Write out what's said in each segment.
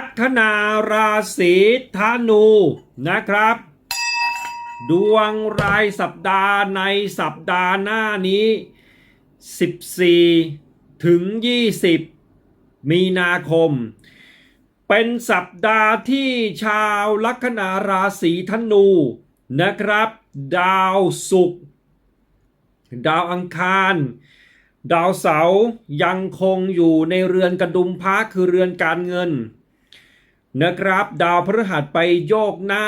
ลัคนาราศีธนูนะครับ ดวงรายสัปดาห์ในสัปดาห์หน้านี้ 14 ถึง 20 มีนาคม เป็นสัปดาห์ที่ชาวลัคนาราศีธนูนะครับ ดาวศุกร์ดาวอังคารดาวเสาร์ยังคงอยู่ในเรือนกระดุมพระคือเรือนการเงิน นะครับ ดาวพฤหัสไปโยกหน้า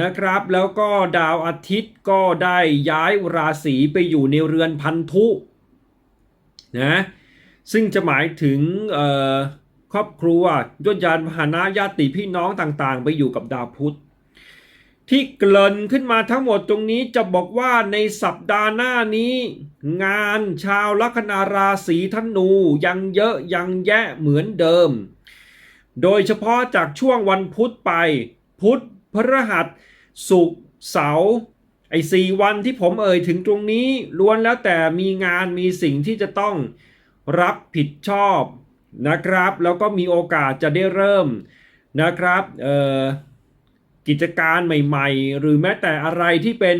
นะครับ แล้วก็ดาวอาทิตย์ก็ได้ย้ายราศีไปอยู่ในเรือนพันธุนะซึ่งจะหมายถึงครอบครัวยศยานพานะญาติพี่น้องต่างๆ ไปอยู่กับดาวพุธ ที่เกริ่นขึ้นมาทั้งหมดตรงนี้จะบอกว่าในสัปดาห์หน้านี้ งานชาวลัคนาราศีธนูยังเยอะยังแยะเหมือนเดิม โดยเฉพาะจากช่วงวันพุธไป พุธพฤหัสศุกร์เสาร์ไอ้สี่วันที่ผมเอ่ยถึงตรงนี้ล้วนแล้วแต่มีงานมีสิ่งที่จะต้องรับผิดชอบนะครับ แล้วก็มีโอกาสจะได้เริ่มนะครับกิจการใหม่ๆ หรือแม้แต่อะไรที่เป็น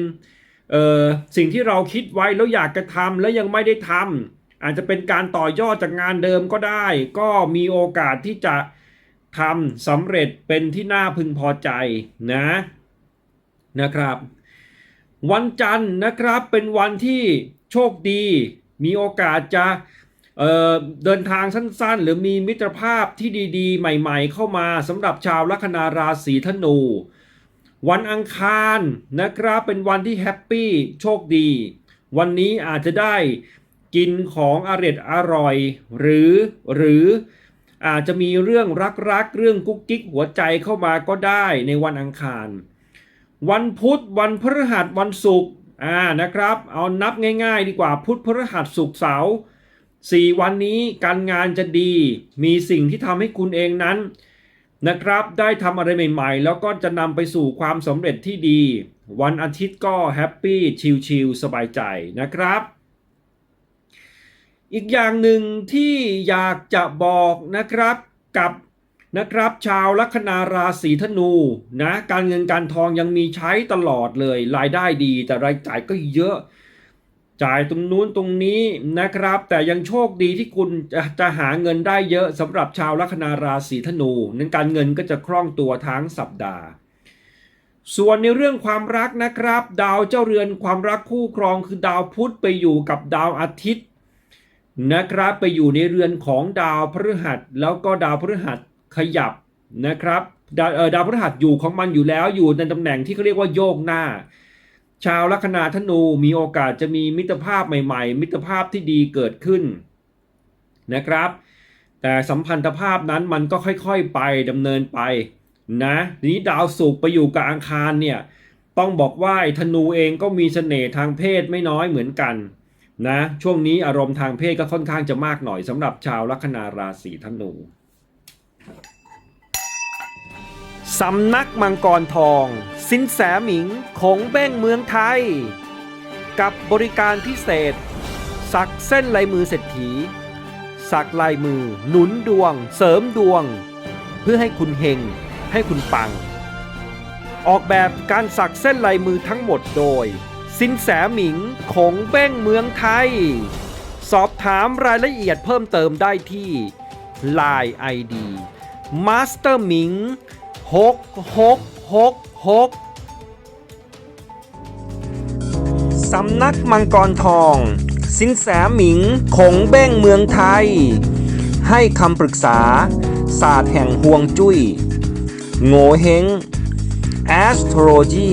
สิ่งที่เราคิดไว้แล้วอยากจะทำแล้วยังไม่ได้ทำอาจจะเป็นการต่อยอดจากงานเดิมก็ได้ ก็มีโอกาสที่จะ ทำสำเร็จเป็นที่น่าพึงพอใจนะนะครับ วันจันทร์นะครับเป็นวันที่โชคดี มีโอกาสจะเเดินทางสั้นๆ หรือมีมิตรภาพที่ดีๆ ใหม่ๆ เข้ามาสำหรับชาวลัคนาราศีธนู วันอังคารนะครับเป็นวันที่แฮปปี้โชคดี วันนี้อาจจะได้กินของอร่อยอร่อย หรือหรือ อาจจะมีเรื่องรักๆ เรื่องกุ๊กกิ๊กหัวใจเข้ามาก็ได้ในวันอังคาร วันพุธวันพฤหัสวันศุกร์อ่านะครับ เอานับง่าย ๆ ดีกว่าพุธพฤหัสศุกร์เสาร์สี่วันนี้การงานจะดี มีสิ่งที่ทำให้คุณเองนั้นนะครับ ได้ทำอะไรใหม่ๆ แล้วก็จะนำไปสู่ความสำเร็จที่ดี วันอาทิตย์ก็แฮปปี้ชิลๆสบายใจนะครับ อีกอย่างหนึ่งที่อยากจะบอกนะครับกับนะครับชาวลัคนาราศีธนูนะการเงินการทองยังมีใช้ตลอดเลย รายได้ดีแต่รายจ่ายก็เยอะ จ่ายตรงนู้นตรงนี้นะครับ แต่ยังโชคดีที่คุณจะจะหาเงินได้เยอะสำหรับชาวลัคนาราศีธนูนั้นการเงินก็จะคล่องตัวทั้งสัปดาห์ ส่วนในเรื่องความรักนะครับ ดาวเจ้าเรือนความรักคู่ครองคือดาวพุธไปอยู่กับดาวอาทิตย์ นะครับไปอยู่ในเรือนของดาวพฤหัส แล้วก็ดาวพฤหัสขยับนะครับดาวดาวพฤหัสอยู่ของมันอยู่แล้วอยู่ในตำแหน่งที่เขาเรียกว่าโยกหน้า ชาวลัคนาธนูมีโอกาสจะมีมิตรภาพใหม่ ๆ มิตรภาพที่ดีเกิดขึ้นนะครับ แต่สัมพันธภาพนั้นมันก็ค่อยๆไปดำเนินไปนะทีนี้ดาวศุกร์ไปอยู่กับอังคารเนี่ยต้องบอกว่าธนูเองก็มีเสน่ห์ทางเพศไม่น้อยเหมือนกัน นะช่วงนี้อารมณ์ทางเพศก็ค่อนข้างจะมากหน่อยสำหรับชาวลัคนาราศีธนูสำนักมังกรทอง สินแสหมิงคงเบ้งเมืองไทย กับบริการพิเศษ สักเส้นลายมือเศรษฐี สักลายมือ หนุนดวง เสริมดวง เพื่อให้คุณเฮงให้คุณปัง ออกแบบการสักเส้นลายมือทั้งหมดโดย สินแสหมิงคงเบ้งเมืองไทย สอบถามรายละเอียดเพิ่มเติมได้ที่ Line ID Master หมิง6666สำนักมังกรทอง สินแสหมิงคงเบ้งเมืองไทย ให้คำปรึกษา ศาสตร์แห่งห่วงจุ้ย โง่เฮง Astrology